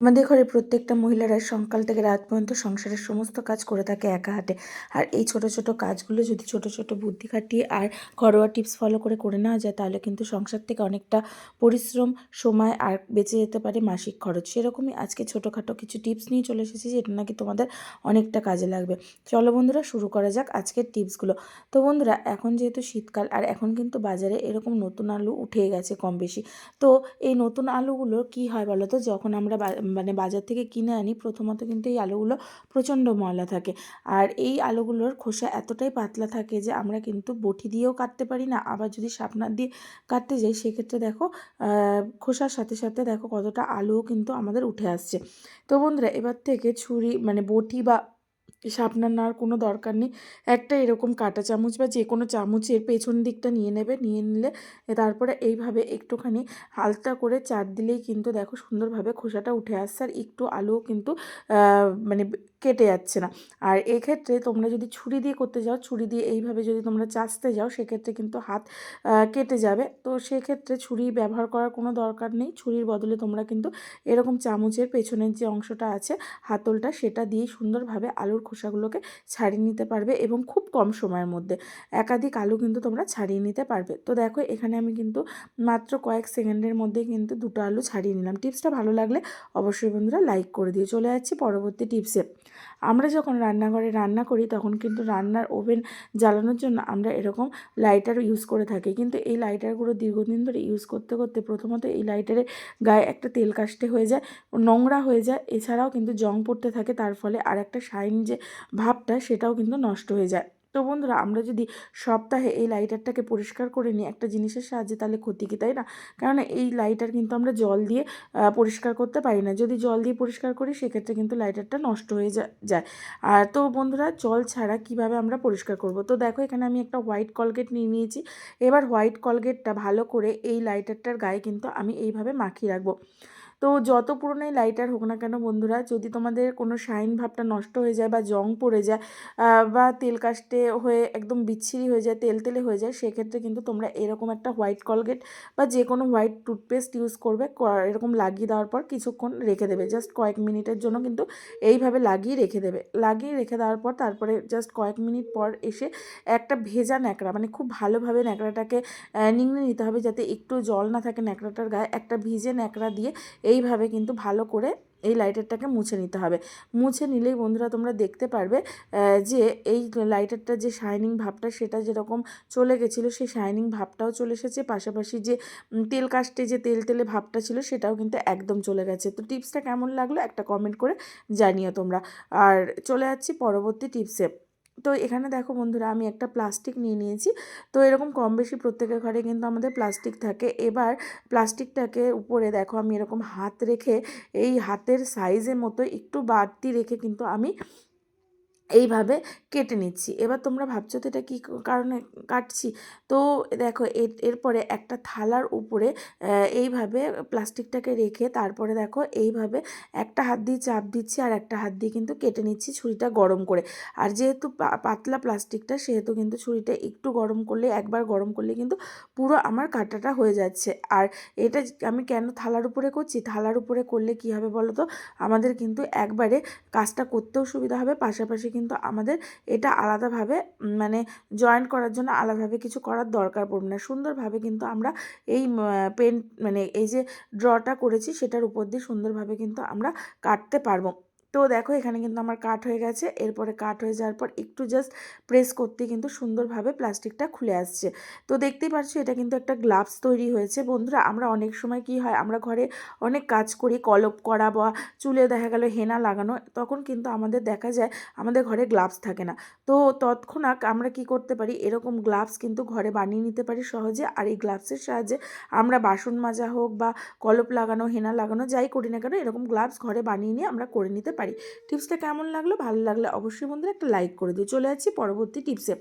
আমাদের ঘরে প্রত্যেকটা মহিলারা সকাল থেকে রাত পর্যন্ত সংসারের সমস্ত কাজ করে থাকে একা হাতে। আর এই ছোট ছোট কাজগুলো যদি ছোট ছোট বুদ্ধি খাটিয়ে আর ঘরোয়া টিপস ফলো করে করে নেওয়া যায়, তাহলে কিন্তু সংসার থেকে অনেকটা পরিশ্রম, সময় আর বেঁচে যেতে পারে মাসিক খরচ। সেরকমই আজকে ছোটোখাটো কিছু টিপস নিয়ে চলে এসেছি, যেটা নাকি তোমাদের অনেকটা কাজে লাগবে। চলো বন্ধুরা, শুরু করা যাক আজকের টিপসগুলো। তো বন্ধুরা, এখন যেহেতু শীতকাল, আর এখন কিন্তু বাজারে এরকম নতুন আলু উঠে গেছে কম বেশি তো এই নতুন আলুগুলো কি হয় বলো তো? যখন আমরা মানে বাজার থেকে কিনে আনি, প্রথমত কিন্তু এই আলুগুলো প্রচণ্ড ময়লা থাকে। আর এই আলুগুলোর খোসা এতটাই পাতলা থাকে যে আমরা কিন্তু বটি দিয়েও কাটতে পারি না, আবার যদি শাপনার দিয়ে কাটতে যাই, সেক্ষেত্রে দেখো খোসার সাথে সাথে দেখো কতটা আলুও কিন্তু আমাদের উঠে আসছে। তো বন্ধুরা, এবার থেকে ছুরি মানে বটি বা শাপনার আর কোনো দরকার নেই। একটা এরকম কাটা চামচ বা যে কোনো চামচের পেছন দিকটা নিয়ে নেবে, নিয়ে নিলে তারপরে এইভাবে একটুখানি হালকা করে চার দিলেই কিন্তু দেখো সুন্দরভাবে খোসাটা উঠে আসছে। আর একটু আলুও কিন্তু মানে কেটে যাচ্ছে না। আর এক্ষেত্রে তোমরা যদি ছুরি দিয়ে করতে যাও, ছুরি দিয়ে এইভাবে যদি তোমরা চাচতে যাও, সেক্ষেত্রে কিন্তু হাত কেটে যাবে। তো সেক্ষেত্রে ছুরি ব্যবহার করার কোনো দরকার নেই। ছুরির বদলে তোমরা কিন্তু এরকম চামচের পেছনের যে অংশটা আছে, হাতলটা, সেটা দিয়ে সুন্দরভাবে আলুর খোসাগুলোকে ছাড়িয়ে নিতে পারবে এবং খুব কম সময়ের মধ্যে একাধিক আলু কিন্তু তোমরা ছাড়িয়ে নিতে পারবে। তো দেখো, এখানে আমি কিন্তু মাত্র কয়েক সেকেন্ডের মধ্যে কিন্তু দুটো আলু ছাড়িয়ে নিলাম। টিপসটা ভালো লাগলে অবশ্যই বন্ধুরা লাইক করে দিয়ে চলে যাচ্ছি পরবর্তী টিপসে। আমরা যখন রান্নাঘরে রান্না করি, তখন কিন্তু রান্নার ওভেন জ্বালানোর জন্য আমরা এরকম লাইটার ইউজ করে থাকি। কিন্তু এই লাইটারগুলো দীর্ঘদিন ধরে ইউজ করতে করতে প্রথমত এই লাইটারে গায়ে একটা তেল কাস্টে হয়ে যায়, নোংরা হয়ে যায়, এছাড়াও কিন্তু জং পড়তে থাকে, তার ফলে আর একটা শাইন যে ভাবটা, সেটাও কিন্তু নষ্ট হয়ে যায়। তো বন্ধুরা, আমরা যদি সপ্তাহে এই লাইটারটাকে পরিষ্কার করে নিই একটা জিনিসের সাহায্যে, তাহলে ক্ষতি কি, তাই না? কারণ এই লাইটার কিন্তু আমরা জল দিয়ে পরিষ্কার করতে পারি না। যদি জল দিয়ে পরিষ্কার করি, সেক্ষেত্রে কিন্তু লাইটারটা নষ্ট হয়ে যায়। আর তো বন্ধুরা, জল ছাড়া কীভাবে আমরা পরিষ্কার করব? তো দেখো, এখানে আমি একটা হোয়াইট কলগেট নিয়ে নিয়েছি। এবার হোয়াইট কলগেটটা ভালো করে এই লাইটারটার গায়ে কিন্তু আমি এইভাবে মাখিয়ে রাখব। তো যত পুরনোই লাইটার হোক না কেন বন্ধুরা, যদি তোমাদের কোনো শাইন ভাবটা নষ্ট হয়ে যায় বা জং পড়ে যায় বা তেল কাস্টে হয়ে একদম বিচ্ছিরি হয়ে যায়, তেল তেলে হয়ে যায়, সেক্ষেত্রে কিন্তু তোমরা এরকম একটা হোয়াইট কলগেট বা যে কোনো হোয়াইট টুথপেস্ট ইউজ করবে এরকম লাগিয়ে দেওয়ার পর কিছুক্ষণ রেখে দেবে। জাস্ট কয়েক মিনিটের জন্য কিন্তু এইভাবে লাগিয়ে রেখে দেবে। লাগিয়ে রেখে দেওয়ার পর তারপরে জাস্ট কয়েক মিনিট পর এসে একটা ভেজা ন্যাকড়া মানে খুব ভালোভাবে ন্যাকড়াটাকে নিংড়ে নিতে হবে যাতে একটু জল না থাকে ন্যাকড়াটার গায়ে, একটা ভিজে ন্যাকড়া দিয়ে এইভাবে কিন্তু ভালো করে এই লাইটারটাকে মুছে নিতে হবে। মুছে নিলেই বন্ধুরা তোমরা দেখতে পারবে যে এই লাইটারটার যে শাইনিং ভাবটা সেটা যেরকম চলে গেছিল, সেই শাইনিং ভাবটাও চলে এসেছে। পাশাপাশি যে তেল কাস্টে যে তেল তেলে ভাবটা ছিল সেটাও কিন্তু একদম চলে গেছে। তো টিপসটা কেমন লাগল একটা কমেন্ট করে জানিও তোমরা। আর চলে যাচ্ছি পরবর্তী টিপসে তো এখানে দেখো বন্ধুরা আমি একটা প্লাস্টিক নিয়ে নিয়েছি। তো এরকম কম বেশি প্রত্যেকের ঘরে কিন্তু আমাদের প্লাস্টিক থাকে। এবার প্লাস্টিকটাকে উপরে দেখো আমি এরকম হাত রেখে, এই হাতের সাইজের মতো একটু বাড়তি রেখে কিন্তু আমি এইভাবে কেটে নিচ্ছি। এবার তোমরা ভাবছ তো এটা কী কারণে কাটছি? তো দেখো এরপরে একটা থালার উপরে এইভাবে প্লাস্টিকটাকে রেখে তারপরে দেখো এইভাবে একটা হাত দিয়ে চাপ দিচ্ছি আর একটা হাত দিয়ে কিন্তু কেটে নিচ্ছি ছুরিটা গরম করে। আর যেহেতু পাতলা প্লাস্টিকটা, সেহেতু কিন্তু ছুরিটা একটু গরম করলে, একবার গরম করলে কিন্তু পুরো আমার কাটাটা হয়ে যাচ্ছে। আর এটা আমি কেন থালার উপরে করছি? থালার উপরে করলে কী হবে বলো তো? আমাদের কিন্তু একবারে কাজটা করতেও সুবিধা হবে, পাশাপাশি কিন্তু আমাদের এটা আলাদাভাবে মানে জয়েন্ট করার জন্য আলাদাভাবে কিছু করার দরকার পড়বে না। সুন্দরভাবে কিন্তু আমরা এই পেন মানে এই যে ড্রটা করেছি, সেটার উপর দিয়ে সুন্দরভাবে কিন্তু আমরা কাটতে পারব। তো দেখো এখানে কিন্তু আমার কাট হয়ে গেছে। এরপরে কাট হয়ে যাওয়ার পর একটু জাস্ট প্রেস করতে কিন্তু সুন্দরভাবে প্লাস্টিকটা খুলে আসছে। তো দেখতেই পাচ্ছ এটা কিন্তু একটা গ্লাভস তৈরি হয়েছে। বন্ধুরা, আমরা অনেক সময় কি হয়, আমরা ঘরে অনেক কাজ করি, কলপ করা বা চুলে দেখা গেল হেনা লাগানো, তখন কিন্তু আমাদের দেখা যায় আমাদের ঘরে গ্লাভস থাকে না। তো তৎক্ষণাৎ আমরা কি করতে পারি, এরকম গ্লাভস কিন্তু ঘরে বানিয়ে নিতে পারি সহজে। আর এই গ্লাভসের সাহায্যে আমরা বাসন মাজা হোক বা কলপ লাগানো, হেনা লাগানো, যাই করি না কেন, এরকম গ্লাভস ঘরে বানিয়ে নিয়ে আমরা করে নিতে পারি। টিপসটা কেমন লাগল? ভালো লাগলে অবশ্যই বন্ধুরা একটা লাইক করে দিও। চলে যাচ্ছি পরবর্তী টিপসে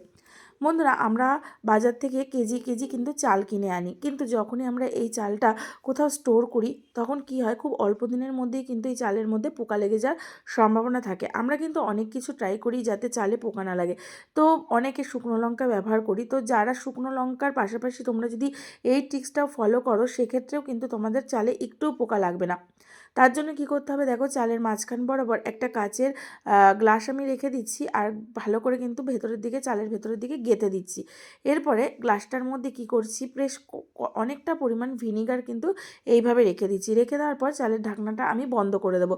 বন্ধুরা, আমরা বাজার থেকে কেজি কেজি কিন্তু চাল কিনে আনি। কিন্তু যখনই আমরা এই চালটা কোথাও স্টোর করি, তখন কি হয়? খুব অল্প দিনের মধ্যেই কিন্তু এই চালের মধ্যে পোকা লেগে যাওয়ার সম্ভাবনা থাকে। আমরা কিন্তু অনেক কিছু ট্রাই করি যাতে চালে পোকা না লাগে। তো অনেকে শুকনো লঙ্কা ব্যবহার করি। তো যারা শুকনো লঙ্কার পাশাপাশি তোমরা যদি এই ট্রিক্সটাও ফলো করো, সেক্ষেত্রেও কিন্তু তোমাদের চালে একটুও পোকা লাগবে না। তার জন্য কি করতে হবে? দেখো চালের মাঝখান বরাবর একটা কাচের গ্লাস আমি রেখে দিচ্ছি আর ভালো করে কিন্তু ভেতরের দিকে, চালের ভেতরের দিকে গেঁথে দিচ্ছি। এরপরে গ্লাসটার মধ্যে কি করছি? প্রেস অনেকটা পরিমাণ ভিনিগার কিন্তু এইভাবে রেখে দিচ্ছি। রেখে দেওয়ার পর চালের ঢাকনাটা আমি বন্ধ করে দেবো।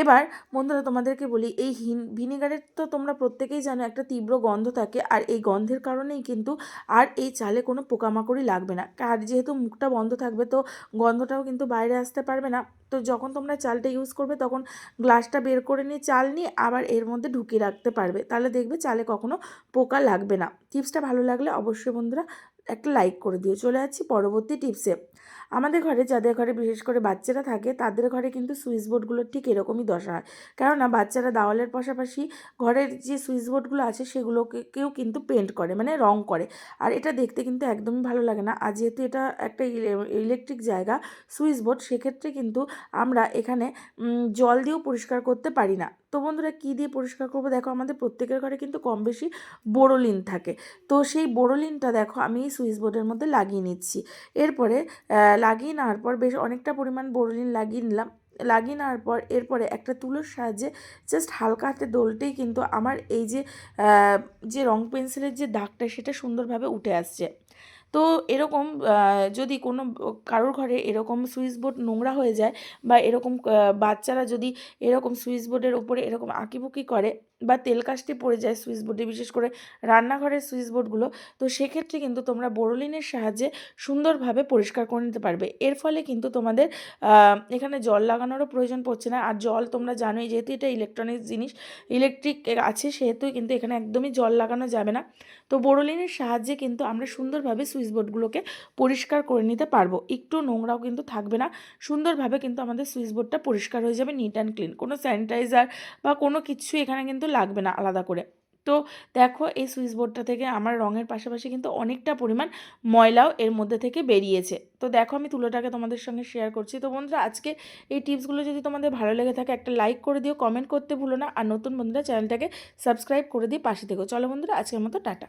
এবার বন্ধুরা তোমাদেরকে বলি, এই ভিনিগারের তো তোমরা প্রত্যেকেই জানো একটা তীব্র গন্ধ থাকে আর এই গন্ধের কারণেই কিন্তু আর এই চালে কোনো পোকামাকড়ি লাগবে না। আর যেহেতু মুখটা বন্ধ থাকবে তো গন্ধটাও কিন্তু বাইরে আসতে পারবে না। তো যখন তোমরা চালটা ইউজ করবে তখন গ্লাসটা বের করে নিয়ে চাল নিয়ে আবার এর মধ্যে ঢুকিয়ে রাখতে পারবে। তাহলে দেখবে চালে কখনো পোকা লাগবে না। টিপসটা ভালো লাগলে অবশ্যই বন্ধুরা একটা লাইক করে দিও। চলে যাচ্ছি পরবর্তী টিপসে আমাদের ঘরে, যাদের ঘরে বিশেষ করে বাচ্চারা থাকে, তাদের ঘরে কিন্তু সুইচ বোর্ডগুলোর ঠিক এরকমই দশা হয়। কেননা বাচ্চারা দেওয়ালের পাশাপাশি ঘরের যে সুইচ বোর্ডগুলো আছে, সেগুলোকে কেউ কিন্তু পেন্ট করে মানে রং করে। আর এটা দেখতে কিন্তু একদমই ভালো লাগে না। আর যেহেতু এটা একটা ইলেকট্রিক জায়গা, সুইচ বোর্ড, সেক্ষেত্রে কিন্তু আমরা এখানে জল দিয়েও পরিষ্কার করতে পারি না। তো বন্ধুরা কী দিয়ে পরিষ্কার করব? দেখো আমাদের প্রত্যেকের ঘরে কিন্তু কম বেশি বোরোলিন থাকে। তো সেই বোরোলিনটা দেখো আমি সুইচ বোর্ডের মধ্যে লাগিয়ে নিচ্ছি। এরপরে লাগিয়ে নেওয়ার পর বেশ অনেকটা পরিমাণ বোরোলিন লাগিয়ে নিলাম। লাগিয়ে নেওয়ার পর এরপরে একটা তুলোর সাহায্যে জাস্ট হালকা হাতে দোলটেই কিন্তু আমার এই যে যে রং পেন্সিলের যে দাগটা সেটা সুন্দরভাবে উঠে আসছে। তো এরকম যদি কোনো কারোর ঘরে এরকম সুইচ বোর্ড নোংরা হয়ে যায় বা এরকম বাচ্চারা যদি এরকম সুইচ বোর্ডের ওপরে এরকম আঁকিবুকি করে বা তেল কাস্টে পড়ে যায় সুইচ বোর্ডে, বিশেষ করে রান্নাঘরের সুইচ বোর্ডগুলো, তো সেক্ষেত্রে কিন্তু তোমরা বোরোলিনের সাহায্যে সুন্দরভাবে পরিষ্কার করে নিতে পারবে। এর ফলে কিন্তু তোমাদের এখানে জল লাগানোরও প্রয়োজন পড়ছে না। আর জল তোমরা জানোই, যেহেতু এটা ইলেকট্রনিক্স জিনিস ইলেকট্রিক আছে, সেহেতু কিন্তু এখানে একদমই জল লাগানো যাবে না। তো বোরোলিনের সাহায্যে কিন্তু আমরা সুন্দরভাবে সুইচ বোর্ডগুলোকে পরিষ্কার করে নিতে পারব। একটু নোংরাও কিন্তু থাকবে না। সুন্দরভাবে কিন্তু আমাদের সুইচ বোর্ডটা পরিষ্কার হয়ে যাবে নিট অ্যান্ড ক্লিন কোনো স্যানিটাইজার বা কোনো কিছু এখানে কিন্তু লাগবে না আলাদা করে। তো দেখো এই সুইচ বোর্ডটা থেকে আমার রঙের পাশাপাশি কিন্তু অনেকটা পরিমাণ ময়লাও এর মধ্যে থেকে বেরিয়েছে। তো দেখো আমি তুলোটাকে তোমাদের সঙ্গে শেয়ার করছি। তো বন্ধুরা, আজকে এই টিপসগুলো যদি তোমাদের ভালো লেগে থাকে, একটা লাইক করে দিও কমেন্ট করতে ভুলো না। আর নতুন বন্ধুরা চ্যানেলটাকে সাবস্ক্রাইব করে দিয়ে পাশে থেকো। চলো বন্ধুরা, আজকের মতো টাটা।